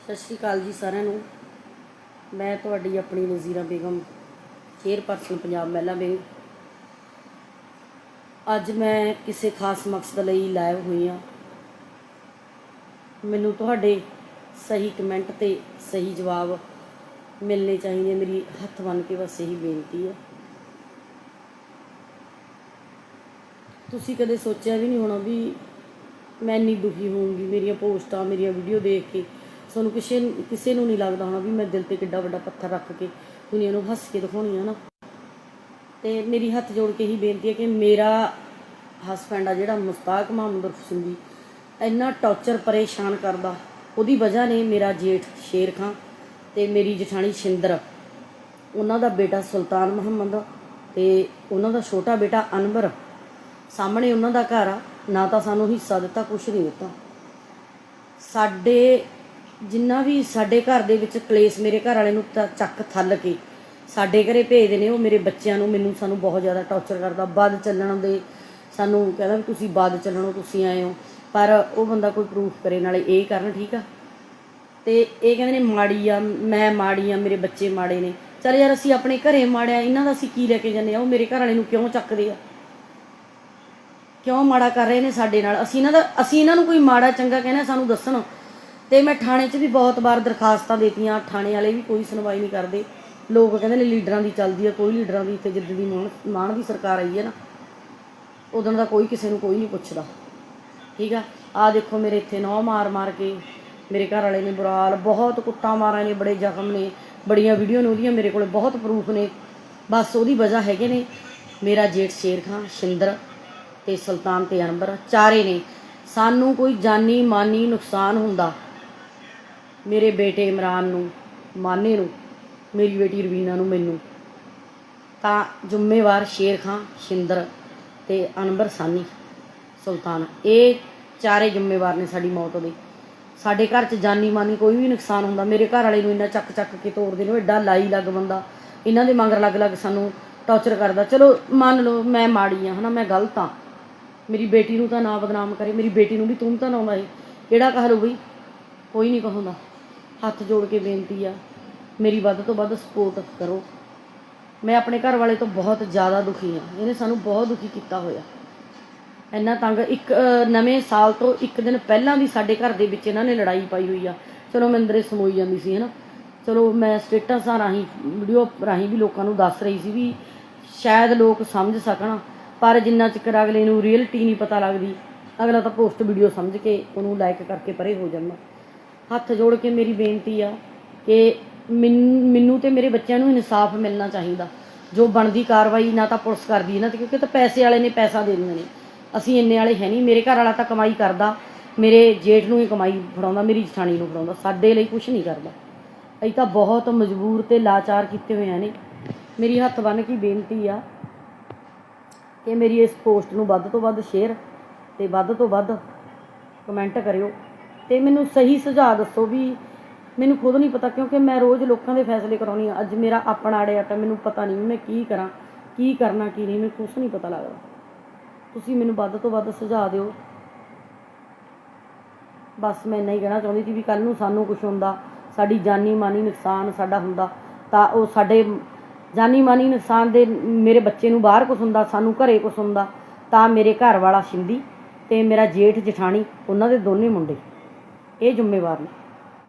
ਸਤਿ ਸ਼੍ਰੀ ਅਕਾਲ ਜੀ ਸਾਰਿਆਂ ਨੂੰ। ਮੈਂ ਤੁਹਾਡੀ ਆਪਣੀ ਨਜ਼ੀਰਾ ਬੇਗਮ, ਚੇਅਰਪਰਸਨ ਪੰਜਾਬ ਮਹਿਲਾ ਵਿੰਗ ਅੱਜ ਮੈਂ ਕਿਸੇ ਖਾਸ ਮਕਸਦ ਲਈ ਲਾਈਵ ਹੋਈ ਹਾਂ। ਮੈਨੂੰ ਤੁਹਾਡੇ ਸਹੀ ਕਮੈਂਟ ਤੇ ਸਹੀ ਜਵਾਬ ਮਿਲਨੇ ਚਾਹੀਦੇ, ਮੇਰੀ ਹੱਥ ਬੰਨ ਕੇ ਬਸ ਇਹੀ ਬੇਨਤੀ ਹੈ। ਤੁਸੀਂ ਕਦੇ ਸੋਚਿਆ ਵੀ ਨਹੀਂ ਹੋਣਾ ਵੀ ਮੈਂ ਇੰਨੀ ਦੁਖੀ ਹੋਊਂਗੀ, ਮੇਰੀਆਂ ਪੋਸਟਾਂ, ਮੇਰੀਆਂ ਵੀਡੀਓ ਦੇਖ ਕੇ। ਸਾਨੂੰ ਕਿਸੇ ਕਿਸੇ ਨੂੰ ਨਹੀਂ ਲੱਗਦਾ ਹੋਣਾ ਵੀ ਮੈਂ ਦਿਲ ਤੇ ਕਿੱਡਾ ਵੱਡਾ ਪੱਥਰ ਰੱਖ ਕੇ ਦੁਨੀਆ ਨੂੰ ਹੱਸ ਕੇ ਦਿਖਾਉਣੀ ਆ ਨਾ। ਤੇ ਮੇਰੀ ਹੱਥ ਜੋੜ ਕੇ ਹੀ ਬੇਨਤੀ ਹੈ ਕਿ ਮੇਰਾ ਹਸਬੈਂਡ ਆ ਜਿਹੜਾ ਮੁਸਤਾਕ ਮੁਹੰਮਦ ਉਰਫ ਸਿੰਘੀ ਇੰਨਾ ਟੌਰਚਰ ਪਰੇਸ਼ਾਨ ਕਰਦਾ। ਉਹਦੀ ਵਜ੍ਹਾ ਨੇ ਮੇਰਾ ਜੇਠ ਸ਼ੇਰ ਖਾਂ ਤੇ ਮੇਰੀ ਜਠਾਣੀ ਸ਼ਿੰਦਰ। ਉਹਨਾਂ ਦਾ ਬੇਟਾ ਸੁਲਤਾਨ ਮੁਹੰਮਦ ਤੇ ਉਹਨਾਂ ਦਾ ਛੋਟਾ ਬੇਟਾ ਅਨਵਰ। ਸਾਹਮਣੇ ਉਹਨਾਂ ਦਾ ਘਰ ਆ, ਨਾ ਤਾਂ ਸਾਨੂੰ ਹਿੱਸਾ ਦਿੱਤਾ, ਕੁਛ ਨਹੀਂ ਦਿੱਤਾ। ਸਾਡੇ ਜਿੰਨਾ ਵੀ ਸਾਡੇ ਘਰ ਦੇ ਵਿੱਚ ਕਲੇਸ਼ ਮੇਰੇ ਘਰ ਵਾਲੇ ਨੂੰ ਤਾਂ ਚੱਕ ਥੱਲ ਕੇ ਸਾਡੇ ਘਰੇ ਭੇਜਦੇ ਨੇ, ਉਹ ਮੇਰੇ ਬੱਚਿਆਂ ਨੂੰ, ਮੈਨੂੰ ਸਾਨੂੰ ਬਹੁਤ ਜ਼ਿਆਦਾ ਟੌਰਚਰ ਕਰਦਾ। ਵੱਧ ਚੱਲਣ ਦੇ ਸਾਨੂੰ ਕਹਿੰਦਾ ਵੀ ਤੁਸੀਂ ਵੱਧ ਚੱਲਣੋ, ਤੁਸੀਂ ਆਏ ਹੋ। ਪਰ ਉਹ ਬੰਦਾ ਕੋਈ ਪ੍ਰੂਫ ਕਰੇ, ਨਾਲੇ ਇਹ ਕਰਨ, ਠੀਕ ਆ? ਤੇ ਇਹ ਕਹਿੰਦੇ ਨੇ ਮਾੜੀ ਆ ਮੈਂ ਮਾੜੀ ਆ ਮੇਰੇ ਬੱਚੇ ਮਾੜੇ ਨੇ। ਚਲ ਯਾਰ, ਅਸੀਂ ਆਪਣੇ ਘਰੇ ਮਾੜਿਆ, ਇਹਨਾਂ ਦਾ ਅਸੀਂ ਕੀ ਲੈ ਕੇ ਜਾਂਦੇ ਆ? ਉਹ ਮੇਰੇ ਘਰ ਵਾਲੇ ਨੂੰ ਕਿਉਂ ਚੱਕਦੇ ਆ? ਕਿਉਂ ਮਾੜਾ ਕਰ ਰਹੇ ਨੇ ਸਾਡੇ ਨਾਲ? ਅਸੀਂ ਇਹਨਾਂ ਦਾ, ਅਸੀਂ ਇਹਨਾਂ ਨੂੰ ਕੋਈ ਮਾੜਾ, ਚੰਗਾ ਕਹਿੰਦੇ ਸਾਨੂੰ ਦੱਸਣ। ਤੇ ਮੈਂ ਥਾਣੇ 'ਚ ਵੀ ਬਹੁਤ ਵਾਰ ਦਰਖਾਸਤਾਂ ਦੇਤੀਆਂ, ਥਾਣੇ ਵਾਲੇ ਵੀ ਕੋਈ ਸੁਣਵਾਈ ਨਹੀਂ ਕਰਦੇ। ਲੋਕ ਕਹਿੰਦੇ ਨੇ ਲੀਡਰਾਂ ਦੀ ਚੱਲਦੀ ਆ, ਕੋਈ ਲੀਡਰਾਂ ਦੀ ਤੇ ਜਿੱਦ ਦੀ ਮਾਣ ਮਾਣ ਦੀ ਸਰਕਾਰ ਆਈ ਹੈ ਨਾ। ਉਦੋਂ ਦਾ ਕੋਈ ਕਿਸੇ ਨੂੰ ਕੋਈ ਨਹੀਂ ਪੁੱਛਦਾ। ਠੀਕ ਆ? ਆ ਦੇਖੋ ਮੇਰੇ ਇੱਥੇ ਨੌ ਮਾਰ ਮਾਰ ਕੇ ਮੇਰੇ ਘਰ ਵਾਲੇ ਨੇ ਬੁਰਾ ਬਹੁਤ ਕੁੱਟਾਂ ਮਾਰਾਂ ਨੇ, ਬੜੇ ਜ਼ਖਮ ਨੇ, ਬੜੀਆਂ ਵੀਡੀਓ ਨੇ ਉਹਦੀਆਂ ਮੇਰੇ ਕੋਲ ਬਹੁਤ ਪ੍ਰੂਫ ਨੇ। ਬਸ ਉਹਦੀ ਵਜ੍ਹਾ ਹੈਗੇ ਨੇ ਮੇਰਾ ਜੇਠ ਸ਼ੇਰ ਖਾਂ, ਸ਼ਿੰਦਰ ਤੇ ਸੁਲਤਾਨ ਤੇ ਅਨਬਰ ਚਾਰੇ ਨੇ। ਸਾਨੂੰ ਕੋਈ ਜਾਨੀ ਮਾਨੀ ਨੁਕਸਾਨ ਹੁੰਦਾ ਮੇਰੇ ਬੇਟੇ ਇਮਰਾਨ ਨੂੰ, ਮਾਨੇ ਨੂੰ, ਮੇਰੀ ਬੇਟੀ ਰਵੀਨਾ ਨੂੰ, ਮੈਨੂੰ। ਤਾਂ ਜ਼ਿੰਮੇਵਾਰ ਸ਼ੇਰ ਖਾਂ ਸ਼ਿੰਦਰ ਤੇ ਅਨਬਰ ਸਾਨੀ ਸੁਲਤਾਨ। ਇਹ ਚਾਰੇ ਜ਼ਿੰਮੇਵਾਰ ਨੇ ਸਾਡੀ ਮੌਤ ਦੇ। ਸਾਡੇ ਘਰ 'ਚ ਜਾਨੀ ਮਾਨੀ ਕੋਈ ਵੀ ਨੁਕਸਾਨ ਹੁੰਦਾ, ਮੇਰੇ ਘਰ ਵਾਲੇ ਨੂੰ ਇੰਨਾ ਚੱਕ ਚੱਕ ਕੇ ਤੋੜਦੇ ਨੇ, ਉਹ ਐਡਾ ਲਾਈ ਲੱਗ ਬੰਦਾ। ਇਹਨਾਂ ਦੇ ਮਗਰ ਲੱਗ ਲੱਗ ਸਾਨੂੰ ਟੌਰਚਰ ਕਰਦਾ, ਚਲੋ ਮੰਨ ਲਓ ਮੈਂ ਮਾੜੀ ਆ, ਹਨਾ, ਮੈਂ ਗਲਤ ਆ। ਮੇਰੀ ਬੇਟੀ ਨੂੰ ਤਾਂ ਨਾ ਬਦਨਾਮ ਕਰੇ, ਮੇਰੀ ਬੇਟੀ ਨੂੰ ਵੀ ਤੂੰ ਤਾਂ ਨਾ ਮਾਰੇ ਕਿਹੜਾ ਕਹ ਲਓ ਬਈ? ਕੋਈ ਨਹੀਂ ਕਹੂੰਦਾ। ਹੱਥ ਜੋੜ ਕੇ ਬੇਨਤੀ ਆ, ਮੇਰੀ ਵੱਧ ਤੋਂ ਵੱਧ ਸਪੋਰਟ ਕਰੋ। ਮੈਂ ਆਪਣੇ ਘਰ ਵਾਲੇ ਤੋਂ ਬਹੁਤ ਜ਼ਿਆਦਾ ਦੁਖੀ ਆ, ਇਹਨੇ ਸਾਨੂੰ ਬਹੁਤ ਦੁਖੀ ਕੀਤਾ ਹੋਇਆ। ਇੰਨਾ ਤੰਗ, ਇੱਕ ਨਵੇਂ ਸਾਲ ਤੋਂ ਇੱਕ ਦਿਨ ਪਹਿਲਾਂ ਵੀ ਸਾਡੇ ਘਰ ਦੇ ਵਿੱਚ ਇਹਨਾਂ ਨੇ ਲੜਾਈ ਪਾਈ ਹੋਈ ਆ। ਚਲੋ ਮੈਂ ਅੰਦਰੇ ਸਮੋਈ ਜਾਂਦੀ ਸੀ, ਹਨਾ। ਚਲੋ ਮੈਂ ਸਟੇਟਸਾਂ ਰਾਹੀਂ, ਵੀਡੀਓ ਰਾਹੀਂ ਵੀ ਲੋਕਾਂ ਨੂੰ ਦੱਸ ਰਹੀ ਸੀ ਵੀ ਸ਼ਾਇਦ ਲੋਕ ਸਮਝ ਸਕਣ, ਪਰ ਜਿੰਨਾ ਚਿਰ ਅਗਲੇ ਨੂੰ ਰੀਅਲਟੀ ਨਹੀਂ ਪਤਾ ਲੱਗਦੀ, ਅਗਲਾ ਤਾਂ ਪੋਸਟ ਵੀਡੀਓ ਸਮਝ ਕੇ ਉਹਨੂੰ ਲਾਈਕ ਕਰਕੇ ਪਰੇ ਹੋ ਜਾਂਦਾ। ਹੱਥ ਜੋੜ ਕੇ ਮੇਰੀ ਬੇਨਤੀ ਆ ਕਿ ਮੈਨ- ਮੈਨੂੰ ਤੇ ਮੇਰੇ ਬੱਚਿਆਂ ਨੂੰ ਇਨਸਾਫ ਮਿਲਣਾ ਚਾਹੀਦਾ। ਜੋ ਬਣਦੀ ਕਾਰਵਾਈ ਨਾ ਤਾਂ ਪੁਲਿਸ ਕਰਦੀ ਇਹਨਾਂ ਤੇ, ਕਿਉਂਕਿ ਤਾਂ ਪੈਸੇ ਵਾਲੇ ਨੇ, ਪੈਸਾ ਦੇ ਦਿੰਦੇ ਨੇ। ਅਸੀਂ ਇੰਨੇ ਵਾਲੇ ਹੈ ਨਹੀਂ। ਮੇਰੇ ਘਰ ਵਾਲਾ ਤਾਂ ਕਮਾਈ ਕਰਦਾ, ਮੇਰੇ ਜੇਠ ਨੂੰ ਹੀ ਕਮਾਈ ਫੜਾਉਂਦਾ, ਮੇਰੀ ਜਠਾਣੀ ਨੂੰ ਫੜਾਉਂਦਾ, ਸਾਡੇ ਲਈ ਕੁਝ ਨਹੀਂ ਕਰਦਾ। ਅਸੀਂ ਤਾਂ ਬਹੁਤ ਮਜਬੂਰ ਤੇ ਲਾਚਾਰ ਕੀਤੇ ਹੋਏ ਆ ਨੇ। ਮੇਰੀ ਹੱਥ ਬੰਨ ਕੇ ਬੇਨਤੀ ਆ ਕਿ ਮੇਰੀ ਇਸ ਪੋਸਟ ਨੂੰ ਵੱਧ ਤੋਂ ਵੱਧ ਸ਼ੇਅਰ ਤੇ ਵੱਧ ਤੋਂ ਵੱਧ ਕਮੈਂਟ ਕਰਿਓ। ਤੇ ਮੈਨੂੰ ਸਹੀ ਸੁਝਾਅ ਦੱਸੋ ਵੀ ਮੈਨੂੰ ਖੁਦ ਨਹੀਂ ਪਤਾ ਕਿਉਂਕਿ ਮੈਂ ਰੋਜ਼ ਲੋਕਾਂ ਦੇ ਫੈਸਲੇ ਕਰਾਉਣੀ ਆ ਅੱਜ ਮੇਰਾ ਆਪਣਾ ਅੜਿਆ ਤਾਂ ਮੈਨੂੰ ਪਤਾ ਨਹੀਂ ਮੈਂ ਕੀ ਕਰਾਂ, ਕੀ ਕਰਨਾ, ਕੀ ਨਹੀਂ, ਮੈਨੂੰ ਕੁਝ ਨਹੀਂ ਪਤਾ ਲੱਗਦਾ। ਤੁਸੀਂ ਮੈਨੂੰ ਵੱਧ ਤੋਂ ਵੱਧ ਸੁਝਾਅ ਦਿਓ। ਬਸ ਮੈਂ ਇੰਨਾ ਹੀ ਕਹਿਣਾ ਚਾਹੁੰਦੀ ਸੀ ਵੀ ਕੱਲ ਨੂੰ ਸਾਨੂੰ ਕੁਝ ਹੁੰਦਾ, ਸਾਡੀ ਜਾਨੀ ਮਾਨੀ ਨੁਕਸਾਨ ਸਾਡਾ ਹੁੰਦਾ, ਤਾਂ ਉਹ ਸਾਡੇ ਜਾਨੀ ਮਾਨੀ ਨੁਕਸਾਨ ਦੇ ਮੇਰੇ ਬੱਚੇ ਨੂੰ ਬਾਹਰ ਕੁਝ ਹੁੰਦਾ, ਸਾਨੂੰ ਘਰੇ ਕੁਝ ਹੁੰਦਾ, ਤਾਂ ਮੇਰੇ ਘਰ ਵਾਲਾ ਸ਼ਿੰਦੀ ਤੇ ਮੇਰਾ ਜੇਠ ਜਠਾਣੀ, ਉਹਨਾਂ ਦੇ ਦੋਨੇ ਮੁੰਡੇ। ਇਹ ਜ਼ਿੰਮੇਵਾਰ ਨੇ।